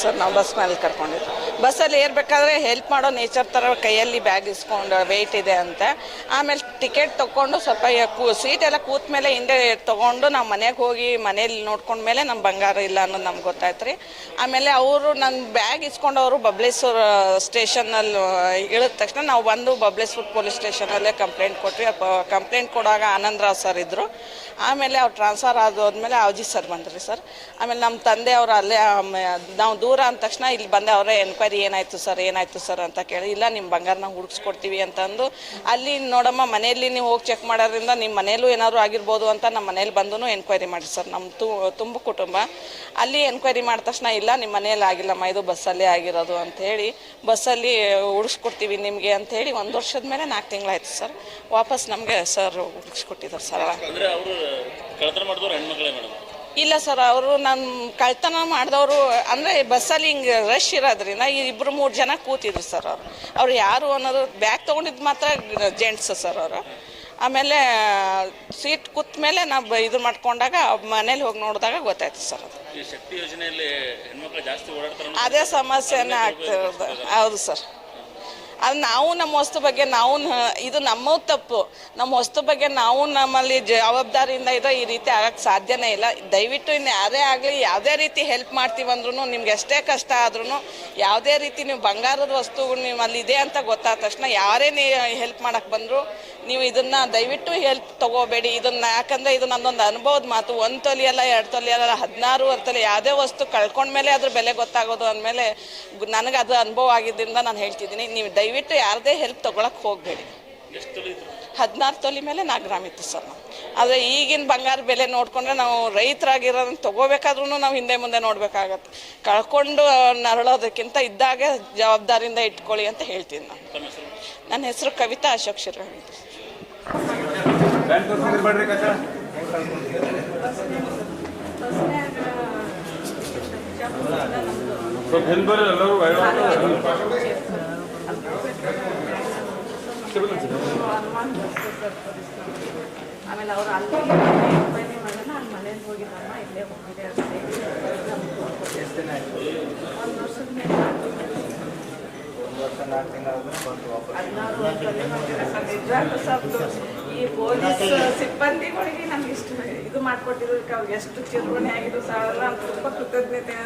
Sir, ನಾವು ಬಸ್ನಲ್ಲಿ ಕರ್ಕೊಂಡಿದ್ದು ಬಸ್ಸಲ್ಲಿ ಏರ್ಬೇಕಾದ್ರೆ ಹೆಲ್ಪ್ ಮಾಡೋ ನೇಚರ್ ಥರ ಕೈಯಲ್ಲಿ ಬ್ಯಾಗ್ ಇಸ್ಕೊಂಡು ವೆಯ್ಟ್ ಇದೆ ಅಂತ. ಆಮೇಲೆ ಟಿಕೆಟ್ ತೊಗೊಂಡು ಸ್ವಲ್ಪ ಕೂ ಸೀಟ್ ಎಲ್ಲ ಕೂತ ಮೇಲೆ ಹಿಂದೆ ತೊಗೊಂಡು ನಾವು ಮನೆಗೆ ಹೋಗಿ ಮನೇಲಿ ನೋಡ್ಕೊಂಡ್ಮೇಲೆ ನಮ್ಮ ಬಂಗಾರ ಇಲ್ಲ ಅನ್ನೋದು ನಮ್ಗೆ ಗೊತ್ತಾಯ್ತು ರೀ ಆಮೇಲೆ ಅವರು ನನ್ನ ಬ್ಯಾಗ್ ಇಸ್ಕೊಂಡವರು ಬಬ್ಲೇಶ್ವರ ಸ್ಟೇಷನಲ್ಲಿ ಇಳಿದ ತಕ್ಷಣ ನಾವು ಬಂದು ಬಬ್ಲೇಶ್ವರ ಪೊಲೀಸ್ ಸ್ಟೇಷನಲ್ಲೇ ಕಂಪ್ಲೇಂಟ್ ಕೊಟ್ವಿ. ಕಂಪ್ಲೇಂಟ್ ಕೊಡುವಾಗ ಆನಂದರಾವ್ ಸರ್ ಇದ್ದರು ಆಮೇಲೆ ಅವ್ರು ಟ್ರಾನ್ಸ್ಫರ್ ಆದೋದ್ಮೇಲೆ ಅವಜಿ ಸರ್ ಬಂದ್ರಿ ಸರ್ ಆಮೇಲೆ ನಮ್ಮ ತಂದೆ ಅವರು ಅಲ್ಲೇ ನಾವು ದೂರ ಅಂದ ತಕ್ಷಣ ಇಲ್ಲಿ ಬಂದೆ, ಅವರೇ ಎನ್ಕ್ವೈರಿ ಏನಾಯ್ತು ಸರ್ ಏನಾಯ್ತು ಸರ್ ಅಂತ ಕೇಳಿ, ಇಲ್ಲ ನಿಮ್ಮ ಬಂಗಾರನ ಹುಡುಕ್ಸ್ಕೊಡ್ತೀವಿ ಅಂತಂದು. ಅಲ್ಲಿ ನೋಡಮ್ಮ, ಮನೆಯಲ್ಲಿ ನೀವು ಹೋಗಿ ಚೆಕ್ ಮಾಡೋದ್ರಿಂದ ನಿಮ್ಮ ಮನೇಲೂ ಏನಾದರೂ ಆಗಿರ್ಬೋದು ಅಂತ ನಮ್ಮ ಮನೇಲಿ ಬಂದು ಎನ್ಕ್ವೈರಿ ಮಾಡಿ ಸರ್ ನಮ್ಮ ತು, ತುಂಬ ಕುಟುಂಬ. ಅಲ್ಲಿ ಎನ್ಕ್ವೈರಿ ಮಾಡಿದ ತಕ್ಷಣ, ಇಲ್ಲ ನಿಮ್ಮ ಮನೇಲಿ ಆಗಿಲ್ಲಮ್ಮ, ಇದು ಬಸ್ಸಲ್ಲೇ ಆಗಿರೋದು ಅಂಥೇಳಿ ಬಸ್ಸಲ್ಲಿ ಹುಡುಕ್ಸ್ಕೊಡ್ತೀವಿ ನಿಮಗೆ ಅಂಥೇಳಿ ಒಂದು ವರ್ಷದ ಮೇಲೆ ನಾಲ್ಕು ತಿಂಗಳಾಯ್ತು ಸರ್ ವಾಪಸ್ ನಮಗೆ ಸರ್ ಹುಡುಕ್ಸ್ಕೊಟ್ಟಿದ್ದಾರೆ ಸರ್ ಕಳ್ತನ ಮಾಡಿದವ್ರು ಹೆಣ್ಮಕ್ಳೇ ಮೇಡಮ್? ಇಲ್ಲ ಸರ್ ಅವರು ನನ್ನ ಕಳ್ತನ ಮಾಡಿದವರು ಅಂದರೆ ಬಸ್ಸಲ್ಲಿ ಹಿಂಗೆ ರಶ್ ಇರೋದ್ರಿಂದ ಈ ಇಬ್ಬರು ಮೂರು ಜನ ಕೂತಿದ್ರು ಸರ್ ಅವರು. ಅವ್ರು ಯಾರು ಅನ್ನೋದು ಬ್ಯಾಗ್ ತೊಗೊಂಡಿದ್ದು ಮಾತ್ರ ಜೆಂಟ್ಸ್ ಸರ್ ಅವರು. ಆಮೇಲೆ ಸೀಟ್ ಕೂತ ಮೇಲೆ ನಾವು ಇದು ಮಾಡ್ಕೊಂಡಾಗ ಮನೇಲಿ ಹೋಗಿ ನೋಡಿದಾಗ ಗೊತ್ತಾಯ್ತು ಸರ್ ಅದು. ಈ ಶಕ್ತಿ ಯೋಜನೆಯಲ್ಲಿ ಹೆಣ್ಮಕ್ಳು ಜಾಸ್ತಿ ಓಡಾಡ್ತಾರೆ ಅದೇ ಸಮಸ್ಯೆನೇ ಆಗ್ತಿರೋದು ಹೌದು ಸರ್. ಅದು ನಾವು ನಮ್ಮ ವಸ್ತು ಬಗ್ಗೆ ನಾವು ಇದು ನಮ್ಮ ತಪ್ಪು. ನಮ್ಮ ವಸ್ತು ಬಗ್ಗೆ ನಾವು ನಮ್ಮಲ್ಲಿ ಜವಾಬ್ದಾರಿಯಿಂದ ಇರೋ ಈ ರೀತಿ ಆಗಕ್ಕೆ ಸಾಧ್ಯನೇ ಇಲ್ಲ. ದಯವಿಟ್ಟು ಇನ್ನು ಯಾರೇ ಆಗಲಿ ಯಾವುದೇ ರೀತಿ ಹೆಲ್ಪ್ ಮಾಡ್ತೀವಿ ಅಂದ್ರೂ ನಿಮ್ಗೆ ಎಷ್ಟೇ ಕಷ್ಟ ಆದ್ರೂ ಯಾವುದೇ ರೀತಿ ನೀವು ಬಂಗಾರದ ವಸ್ತುಗಳು ನಿಮ್ಮಲ್ಲಿ ಇದೆ ಅಂತ ಗೊತ್ತಾದ ತಕ್ಷಣ ಯಾರೇ ನೀ ಹೆಲ್ಪ್ ಮಾಡಕ್ಕೆ ಬಂದರೂ ನೀವು ಇದನ್ನ ದಯವಿಟ್ಟು ಹೆಲ್ಪ್ ತಗೋಬೇಡಿ. ಇದನ್ನ ಯಾಕಂದ್ರೆ ಇದು ನನ್ನೊಂದು ಅನುಭವದ ಮಾತು. ಒಂದು ತೊಲಿ ಅಲ್ಲ ಎರಡು ತೊಲಿ ಅಲ್ಲ ಹದಿನಾರು ತೊಲಿ ಯಾವುದೇ ವಸ್ತು ಕಳ್ಕೊಂಡ್ಮೇಲೆ ಅದ್ರ ಬೆಲೆ ಗೊತ್ತಾಗೋದು ಅಂದಮೇಲೆ ನನಗೆ ಅದು ಅನುಭವ ಆಗಿದ್ದರಿಂದ ನಾನು ಹೇಳ್ತಿದ್ದೀನಿ. ನೀವು ದಯವಿಟ್ಟು ಯಾರದೇ ಹೆಲ್ಪ್ ತೊಗೊಳಕ್ಕೆ ಹೋಗಬೇಡಿ. ಹದಿನಾರು ತೊಲಿ ಮೇಲೆ ನಾಲ್ಕು ಗ್ರಾಮ್ ಇತ್ತು ಸರ್ ನಾವು ಆದರೆ ಈಗಿನ ಬಂಗಾರ ಬೆಲೆ ನೋಡಿಕೊಂಡ್ರೆ ನಾವು ರೈತರಾಗಿರೋದನ್ನ ತೊಗೋಬೇಕಾದ್ರೂ ನಾವು ಹಿಂದೆ ಮುಂದೆ ನೋಡಬೇಕಾಗತ್ತೆ. ಕಳ್ಕೊಂಡು ನರಳೋದಕ್ಕಿಂತ ಇದ್ದಾಗೆ ಜವಾಬ್ದಾರಿಯಿಂದ ಇಟ್ಕೊಳ್ಳಿ ಅಂತ ಹೇಳ್ತೀನಿ ನಾನು. ನನ್ನ ಹೆಸರು ಕವಿತಾ ಅಶೋಕ್ ಶಿರ್ವಾಣಿ ಎಲ್ಲರೂ ಆಮೇಲೆ ಅವ್ರು ಅಲ್ಲಿ ಎಂಕ್ವೈರಿ ಮಾಡೋಣ ಅಲ್ಲಿ ಮನೇಲಿ ಹೋಗಿದ್ದಮ್ಮ ಇಲ್ಲೇ ಹೋಗಿದೆ ಅಂತ ಹೇಳಿ ಒಂದು ವರ್ಷದ ಮೇಲೆ ಈ ಪೊಲೀಸ್ ಸಿಬ್ಬಂದಿಗಳಿಗೆ ನಮ್ಗೆ ಇಷ್ಟು ಇದು ಮಾಡಿಕೊಟ್ಟಿರೋದಕ್ಕೆ ಅವ್ರಿಗೆ ಎಷ್ಟು ಚಿರುವಣೆ ಆಗಿದ್ರು ಸರ್ ಅಂತ ತುಂಬ ಕೃತಜ್ಞತೆ.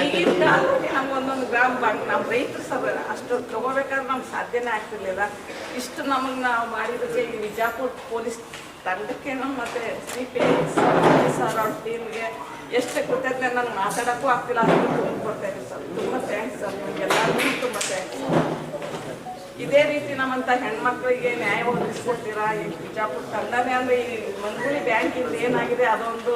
ಈಗಿನ ಕಾಲದಲ್ಲಿ ನಮ್ಗೆ ಒಂದೊಂದು ಗ್ರಾಮ್ ಬಂಕ್ ನಮ್ಮ ರೈತರು ಸರ್ ಅಷ್ಟು ತಗೋಬೇಕಾದ್ರೆ ನಮ್ಗೆ ಸಾಧ್ಯನೇ ಆಗ್ತಿರ್ಲಿಲ್ಲ. ಇಷ್ಟು ನಮಗ್ ನಾವು ಮಾಡಿದಕ್ಕೆ ಈ ವಿಜಾಪುರ ಪೊಲೀಸ್ ತಂಡಕ್ಕೆ ಮತ್ತೆ ಸಿ ಪಿ ಸರ್ ಅವ್ರ ಟೀಮ್ಗೆ ಎಷ್ಟು ಕೃತಜ್ಞತೆ ನನಗೆ ಮಾತಾಡೋಕ್ಕೂ ಆಗ್ತಿಲ್ಲ ಅಂತ ತುಂಬ ಕೊಡ್ತಾ ಇದ್ದೀವಿ ಸರ್. ತುಂಬ ಥ್ಯಾಂಕ್ಸ್ ಸರ್ ನಿಮಗೆಲ್ಲರಿಗೂ ತುಂಬ ಥ್ಯಾಂಕ್ಸ್ ಇದೇ ರೀತಿ ನಮ್ಮಂತ ಹೆಣ್ಮಕ್ಳಿಗೆ ನ್ಯಾಯ ಒದಗಿಸ್ಕೊಡ್ತೀರಾ? ಈ ಬಿಜಾಪುರ ತಂಡನೇ ಅಂದರೆ ಈ ಮಂಗೂಳಿ ಬ್ಯಾಂಕಿಂದ ಏನಾಗಿದೆ ಅದೊಂದು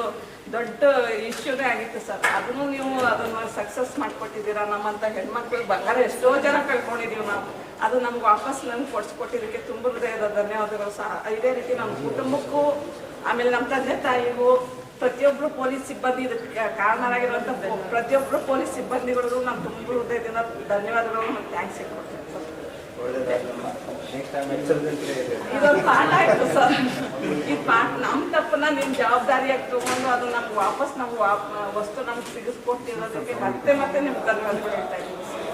ದೊಡ್ಡ ಇಶ್ಯೂನೇ ಆಗಿತ್ತು ಸರ್. ಅದನ್ನು ನೀವು ಅದನ್ನ ಸಕ್ಸಸ್ ಮಾಡಿಕೊಟ್ಟಿದ್ದೀರಾ? ನಮ್ಮಂತ ಹೆಣ್ಮಕ್ಳಿಗೆ ಬಂಗಾರ ಎಷ್ಟೋ ಜನ ಕಳ್ಕೊಂಡಿದ್ದೀವಿ ನಾವು. ಅದು ನಮ್ಗೆ ವಾಪಸ್ ನಂಗೆ ಕೊಡ್ಸ್ಕೊಟ್ಟಿದ್ದಕ್ಕೆ ತುಂಬ ಹೃದಯದ ಧನ್ಯವಾದಗಳು ಸಹ. ಇದೇ ರೀತಿ ನಮ್ಮ ಕುಟುಂಬಕ್ಕೂ, ಆಮೇಲೆ ನಮ್ಮ ತಂದೆ ತಾಯಿಗೂ ಪ್ರತಿಯೊಬ್ಬರು ಪೊಲೀಸ್ ಸಿಬ್ಬಂದಿ ಇದಕ್ಕೆ ಕಾರಣರಾಗಿರುವಂಥ ಪ್ರತಿಯೊಬ್ಬರು ಪೊಲೀಸ್ ಸಿಬ್ಬಂದಿಗಳಿಗೂ ನಾನು ತುಂಬ ಹೃದಯದಿಂದ ಧನ್ಯವಾದಗಳು ಮತ್ತು ಥ್ಯಾಂಕ್ಸ್ ಇದೊಂದು ಪಾಠ ಆಯ್ತು ಸರ್. ಈ ಪಾಠ ನಮ್ಮ ತಪ್ಪನ್ನ ನಿಮ್ಮ ಜವಾಬ್ದಾರಿಯಾಗಿ ತಗೊಂಡು ಅದು ನಮ್ಗೆ ವಾಪಸ್ ನಾವು ವಸ್ತು ನಮ್ಗೆ ಸಿಗಿಸ್ಕೊಟ್ಟಿರೋದಕ್ಕೆ ಮತ್ತೆ ಮತ್ತೆ ನಿಮ್ಗೆ ಧನ್ಯವಾದಗಳು ಹೇಳ್ತಾ ಇದ್ದೀನಿ ಸರ್.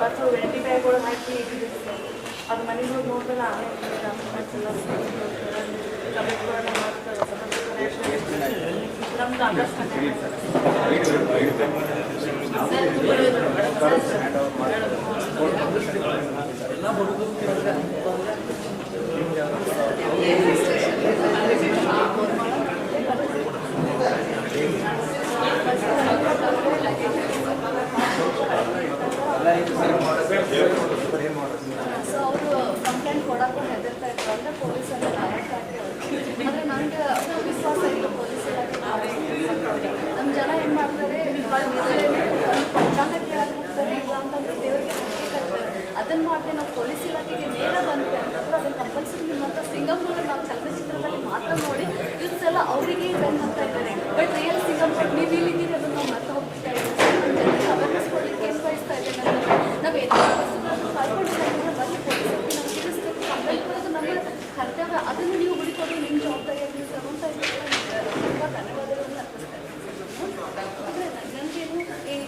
ಮತ್ತು ವೆಂಟಿ ಬ್ಯಾಗ್ಗಳು. ಅದು ಮನೆಗೆ ಹೋಗಿ ನೋಡಿದ್ರೆ ಎಲ್ಲ ಸೊ ಅವರು ಕಂಪ್ಲೇಂಟ್ ಕೊಡೋಕ್ಕೂ ಹೆದರ್ತಾ ಇದ್ರು ಅಂದರೆ ಪೊಲೀಸಲ್ಲಿ ಡೈರೆಕ್ಟ್ ಆಗಿ ಅಂದರೆ ನನಗೆ ವಿಶ್ವಾಸ ಇಲ್ಲ ಪೊಲೀಸ್ ಇಲಾಖೆ ನಮ್ಮ ಜನ ಏನು ಅದನ್ನು ಮಾಡದೆ ನಾವು ಪೊಲೀಸ್ ಇಲಾಖೆಗೆ ನೇರ ಬಂದ್ರೆ ಅದನ್ನ ಕಂಪಲ್ಸರಿ ನಿಮ್ಮ ಸಿಂಗಪುರ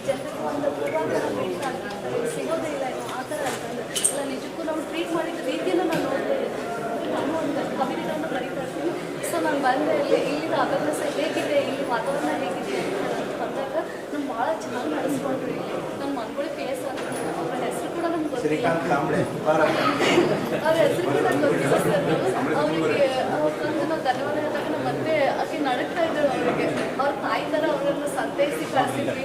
ಜನರಿಗೆ ಒಂದು ಸಿಗೋದೇ ಇಲ್ಲ ಆ ಥರ ಅಂತಂದ್ರೆ ಇಲ್ಲ ನಿಜಕ್ಕೂ ನಾವು ಟ್ರೀಟ್ ಮಾಡಿದ ರೀತಿಯನ್ನು ನಾನು ನೋಡಿದೆ. ನಾನು ಒಂದು ಕವಿತೆಗಳನ್ನು ಬರೀತಾ ಇರ್ತೀನಿ. ಸೊ ನಾನು ಬಂದೆ ಇಲ್ಲಿ ಇಲ್ಲಿನ ಅವೇರ್ನೆಸ್ ಹೇಗಿದೆ ಇಲ್ಲಿ ವಾತಾವರಣ ಹೇಗಿದೆ ಅಂತ ಬಂದಾಗ ನಮ್ಮ ಭಾಳ ಚೆನ್ನಾಗಿ ನಡೆಸ್ಕೊಂಡ್ರು. ಇಲ್ಲಿ ನಮ್ಮ ಮನ್ಗಳಿಗೆ ಫೇಸ್ ಆಗುತ್ತೆ ಅವ್ರ ಹೆಸರು ಕೂಡ ನಮ್ಗೆ ಗೊತ್ತಿಲ್ಲ. ಅವ್ರ ಹೆಸರು ಕೂಡ ನಂಗೆ ಗೊತ್ತಿಲ್ಲ ಸರ್. ಅವರಿಗೆ ಅವ್ರಿಗೆ ನಾವು ಧನ್ಯವಾದ ಹೇಳಿದಾಗ ನಮ್ಮ ಮತ್ತೆ ಅತಿ ನಡಕ್ತಾ ಇದ್ರು ಅವರಿಗೆ. ಅವ್ರ ತಾಯಿ ಥರ ಅವರನ್ನು ಸಂತೈಸಿ ಕಳಿಸಿದ್ವಿ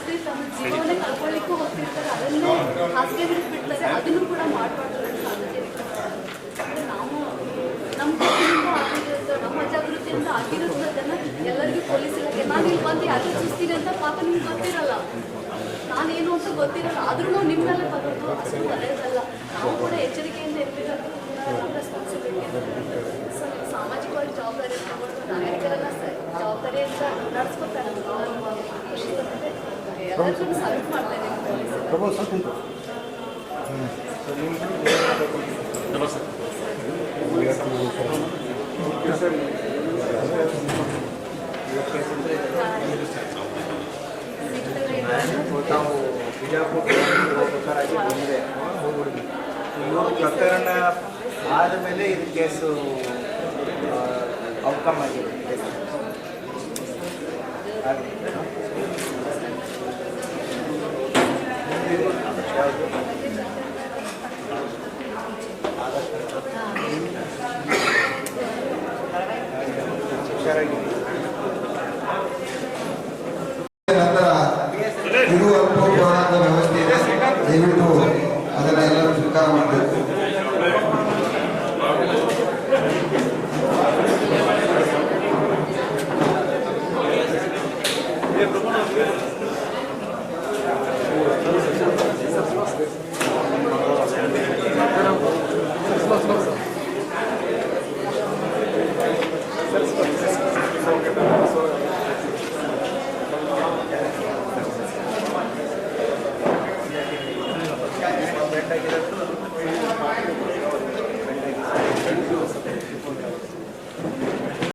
ಹಾಸಿಗೆ ಹಿಡಿದ್ಬಿಡ್ತಾರೆ ಅದನ್ನು ಕೂಡ ಮಾಡಬಾರ್ದು ಅಂದ್ರೆ ನಾವು, ನಮ್ಮ ಆಗಿರೋದು, ನಮ್ಮ ಎಲ್ಲರಿಗೂ ಪೊಲೀಸ್ ಇಲಾಖೆ, ನಾನು ಇಲ್ಲಿ ಬಂದು ಅಂತ ಪಾಪ ನಿಮ್ಗೆ ಗೊತ್ತಿರಲ್ಲ. ನಾನೇನು ಅಂತ ಗೊತ್ತಿರಲ್ಲ. ಆದ್ರೂ ನಾವು ನಿಮ್ಮ ಮೇಲೆ ಬರೋದು ಅಷ್ಟು ನಾವು ಕೂಡ ಎಚ್ಚರಿಕೆಯಿಂದ ಸೊ ಸಾಮಾಜಿಕವಾಗಿ ಜವಾಬ್ದಾರಿ ತಗೊಂಡು ಸರ್ ಸ- ಜವಾಬ್ದಾರಿಯಿಂದ ನಡೆಸ್ಕೊತಾರೆ. ಖುಷಿ ಎಲ್ಲರಿಗೂ ಸಲ್ಯೂಟ್ ಮಾಡ್ತೇನೆ ಪೊಲೀಸ್ ತಾವು ಬಿಜಾಪುರ ಹೋಗ್ಬೇಕಾಗಿ ಬಂದಿದೆ ಹೋಗ್ಬಿಡ್ತೀವಿ ಇವರು ಪ್ರಕರಣ ಆದ ಮೇಲೆ ಇದು ಕೇಸು ಔಟ್ಕಮ್ ಆಗಿದೆ escuchar.